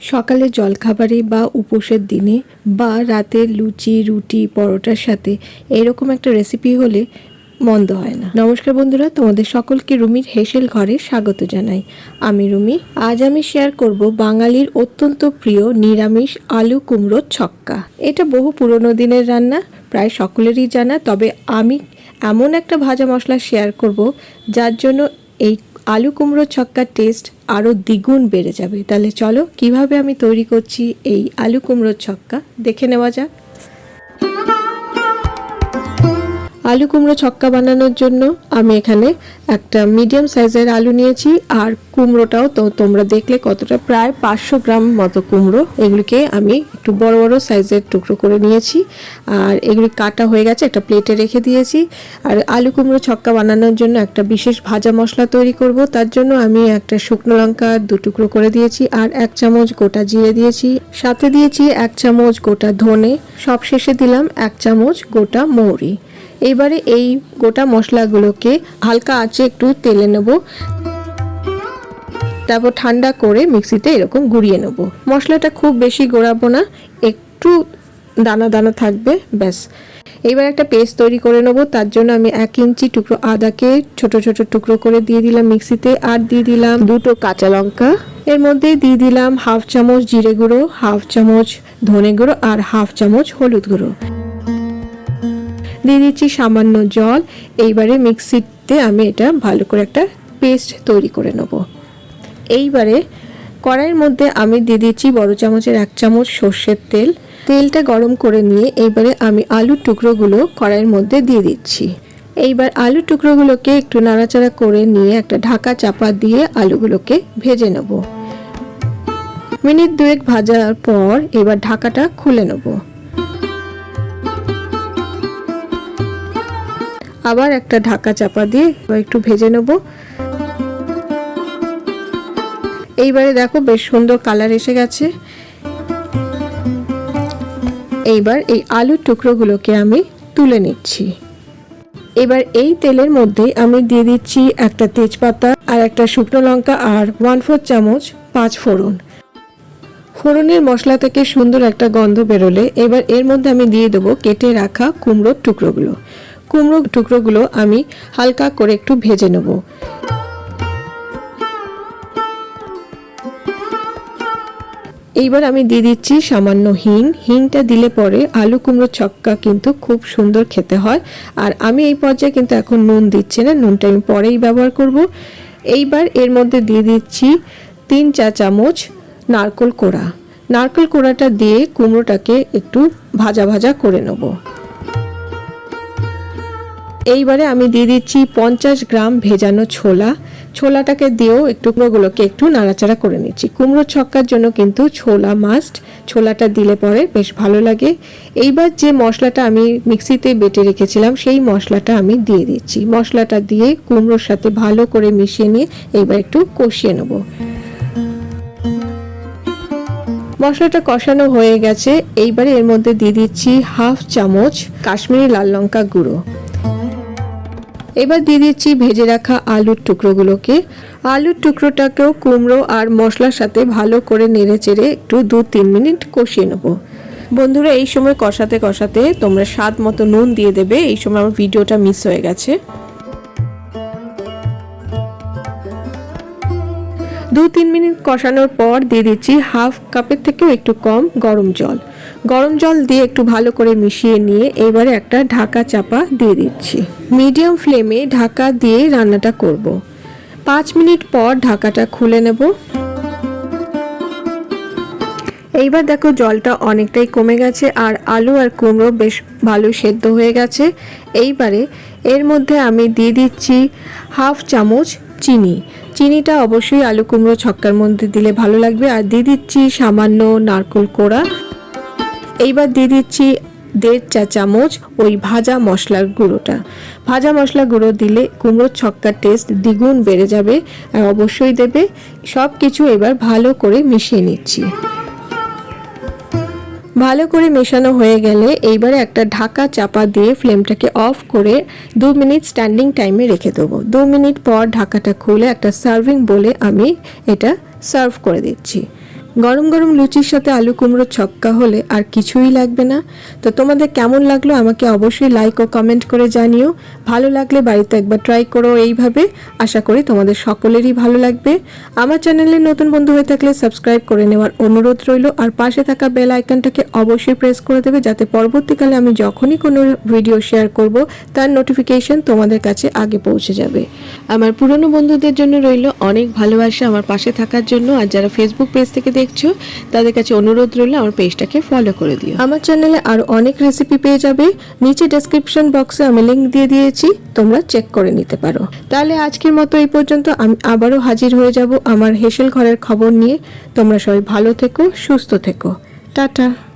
সকালে জলখাবারে বা উপোসের দিনে বা রাতের লুচি, রুটি, পরোটার সাথে এরকম একটা রেসিপি হলে মন্দ হয় না। নমস্কার বন্ধুরা, তোমাদের সকলকে রুমির হেসেল ঘরে স্বাগত জানাই। আমি রুমি, আজ আমি শেয়ার করব বাঙালির অত্যন্ত প্রিয় নিরামিষ আলু কুমড়োর ছক্কা। এটা বহু পুরনো দিনের রান্না, প্রায় সকলেরই জানা, তবে আমি এমন একটা ভাজা মশলা শেয়ার করব যার জন্য এই আলু কুমড়ো ছক্কার টেস্ট আরও দ্বিগুণ বেড়ে যাবে। তাহলে চলো, কীভাবে আমি তৈরি করছি এই আলু কুমড়োর ছক্কা? দেখে নেওয়া যাক। আলু কুমড়ো ছক্কা বানানোর জন্য আমি এখানে একটা মিডিয়াম সাইজের আলু নিয়েছি, আর কুমড়োটাও তো তোমরা দেখলে কতটা প্রায় পাঁচশো গ্রাম মতো কুমড়ো। এগুলিকে আমি একটু বড় বড় সাইজের টুকরো করে নিয়েছি, আর এগুলি কাটা হয়ে গেছে, একটা প্লেটে রেখে দিয়েছি। আর আলু কুমড়ো ছক্কা বানানোর জন্য একটা বিশেষ ভাজা মশলা তৈরি করব, তার জন্য আমি একটা শুকনো লঙ্কা দু টুকরো করে দিয়েছি, আর এক চামচ গোটা জিরে দিয়েছি। সাথে দিয়েছি এক চামচ গোটা ধনে সব শেষে দিলাম এক চামচ গোটা মৌরি। এবারে এই গোটা মশলাগুলোকে হালকা আঁচে একটু তেলে নেব। তারপর ঠান্ডা করে মিক্সিতে এরকম গুঁড়িয়ে নেব। মশলাটা খুব বেশি গোড়াবো না, একটু দানা দানা থাকবে, ব্যাস। এবার একটা পেস্ট তৈরি করে নেব, তার জন্য আমি এক ইঞ্চি টুকরো আদাকে ছোট ছোট টুকরো করে দিয়ে দিলাম মিক্সিতে, আর দিয়ে দিলাম দুটো কাঁচা লঙ্কা। এর মধ্যে দিয়ে দিলাম হাফ চামচ জিরে গুঁড়ো, হাফ চামচ ধনে গুঁড়ো, আর হাফ চামচ হলুদ গুঁড়ো। দিয়ে দিচ্ছি সামান্য জল। এইবারে মিক্সিতে আমি এটা ভালো করে একটা পেস্ট তৈরি করে নেব। এইবারে কড়াইয়ের মধ্যে আমি দিয়ে দিচ্ছি বড় চামচের এক চামচ সর্ষের তেল। তেলটা গরম করে নিয়ে এইবারে আমি আলুর টুকরোগুলো কড়াইয়ের মধ্যে দিয়ে দিচ্ছি। এইবার আলুর টুকরোগুলোকে একটু নাড়াচাড়া করে নিয়ে একটা ঢাকা চাপা দিয়ে আলুগুলোকে ভেজে নেব। মিনিট দুয়েক ভাজার পর এবার ঢাকাটা খুলে নেব। আবার একটা ঢাকা চাপা দিয়ে একটু ভেজে নেব। এইবারে দেখো বেশ সুন্দর কালার এসে গেছে। এইবার এই আলুর টুকরোগুলোকে আমি তুলে নিচ্ছি। এবার এই তেলের মধ্যে আমি দিয়ে দিচ্ছি একটা তেজপাতা আর একটা শুকনো লঙ্কা আর ওয়ান ফোর চামচ পাঁচ ফোড়ন। ফোড়নের মশলা থেকে সুন্দর একটা গন্ধ বেরোলে এবার এর মধ্যে আমি দিয়ে দেবো কেটে রাখা কুমড়োর টুকরোগুলো। কুমড়ো টুকরোগুলো আমি হালকা করে একটু ভেজে নেব। এইবার আমি দিয়ে দিচ্ছি সামান্য হিং। হিংটা দিলে পরে আলু কুমড়ো ছক্কা কিন্তু খুব সুন্দর খেতে হয়। আর আমি এই পর্যায়ে কিন্তু এখন নুন দিচ্ছি না, নুনটা আমি পরেই ব্যবহার করব। এইবার এর মধ্যে দিয়ে দিচ্ছি তিন চা চামচ নারকল কোড়া। নারকল কোড়াটা দিয়ে কুমড়োটাকে একটু ভাজা ভাজা করে নেব। এইবারে আমি দিয়ে দিচ্ছি পঞ্চাশ গ্রাম ভেজানো ছোলা। ছোলাটাকে দিয়েও একটু কুমড়োগুলোকে একটু নাড়াচাড়া করে নিচ্ছি। কুমড়ো ছক্কার জন্য কিন্তু ছোলা মাস্ট ছোলাটা দিলে পরে বেশ ভালো লাগে। এইবার যে মশলাটা আমি মিক্সিতে বেটে রেখেছিলাম, সেই মশলাটা আমি দিয়ে দিচ্ছি। মশলাটা দিয়ে কুমড়োর সাথে ভালো করে মিশিয়ে নিয়ে এইবার একটু কষিয়ে নেব। মশলাটা কষানো হয়ে গেছে। এইবারে এর মধ্যে দিয়ে দিচ্ছি হাফ চামচ কাশ্মীরি লাল লঙ্কা গুঁড়ো। এবার দিয়ে দিচ্ছি ভেজে রাখা আলুর টুকরোগুলোকে। আলুর টুকরোটাকেও কুমড়ো আর মশলার সাথে ভালো করে নেড়ে চেড়ে একটু দু তিন মিনিট কষিয়ে নেব। বন্ধুরা, এই সময় কষাতে কষাতে তোমরা স্বাদ মতো নুন দিয়ে দেবে, এই সময় আমার ভিডিওটা মিস হয়ে গেছে। দু তিন মিনিট কষানোর পর দিয়ে দিচ্ছি হাফ কাপের থেকেও একটু কম গরম জল। গরম জল দিয়ে একটু ভালো করে মিশিয়ে নিয়ে এবারে একটা ঢাকা চাপা দিয়ে দিচ্ছি। মিডিয়াম ফ্লেমে ঢাকা দিয়ে রান্নাটা করব। পাঁচ মিনিট পর ঢাকাটা খুলে নেব। এইবার দেখো জলটা অনেকটাই কমে গেছে আর আলু আর কুমড়ো বেশ ভালো সেদ্ধ হয়ে গেছে। এইবারে এর মধ্যে আমি দিয়ে দিচ্ছি হাফ চামচ চিনি। চিনিটা অবশ্যই আলু কুমড়ো ছক্কার মধ্যে দিলে ভালো লাগবে। আর দিয়ে দিচ্ছি সামান্য নারকোল কোড়া। এইবার দিয়ে দিচ্ছি দেড় চা চামচ ওই ভাজা মশলার গুঁড়োটা। ভাজা মশলা গুঁড়ো দিলে কুমড়োর ছক্কার টেস্ট দ্বিগুণ বেড়ে যাবে আর অবশ্যই দেবে। সব কিছু এবার ভালো করে মিশিয়ে নিচ্ছি। ভালো করে মেশানো হয়ে গেলে এইবারে একটা ঢাকা চাপা দিয়ে ফ্লেমটাকে অফ করে দু মিনিট স্ট্যান্ডিং টাইমে রেখে দেবো। দু মিনিট পর ঢাকাটা খুলে একটা সার্ভিং বলে আমি এটা সার্ভ করে দিচ্ছি। গরম গরম লুচির সাথে আলু কুমড়ো ছক্কা হলে আর কিছুই লাগবে না। তো তোমাদের কেমন লাগল আমাকে অবশ্যই লাইক ও কমেন্ট করে জানিও। ভালো লাগলে বাড়িতে একবার ট্রাই করো এইভাবে। আশা করি তোমাদের সকলেরই ভালো লাগবে। আমার চ্যানেলে নতুন বন্ধু হয়ে থাকলে সাবস্ক্রাইব করে নেওয়ার অনুরোধ রইল। আর পাশে থাকা বেল আইকনটাকে অবশ্যই প্রেস করে দেবে যাতে পরবর্তীকালে আমি যখনই কোনো ভিডিও শেয়ার করব, তার নোটিফিকেশন তোমাদের কাছে আগে পৌঁছে যাবে। আমার পুরনো বন্ধুদের জন্য রইল অনেক ভালোবাসা আমার পাশে থাকার জন্য। আর যারা ফেসবুক পেজ থেকে দেখছ, তাদের কাছে অনুরোধ রইল আমার পেজটাকে ফলো করে দিও। আমার চ্যানেলে আরও অনেক রেসিপি পেয়ে যাবে। নিচে ডেসক্রিপশন বক্সে আমি লিঙ্ক দিয়ে দিয়েছি, তোমরা চেক করে নিতে পারো। তাহলে আজকের মতো এই পর্যন্ত আমি আবারও হাজির হয়ে যাব আমার হেসেল ঘরের খবর নিয়ে। তোমরা সবাই ভালো থেকো, সুস্থ থেকো। টাটা।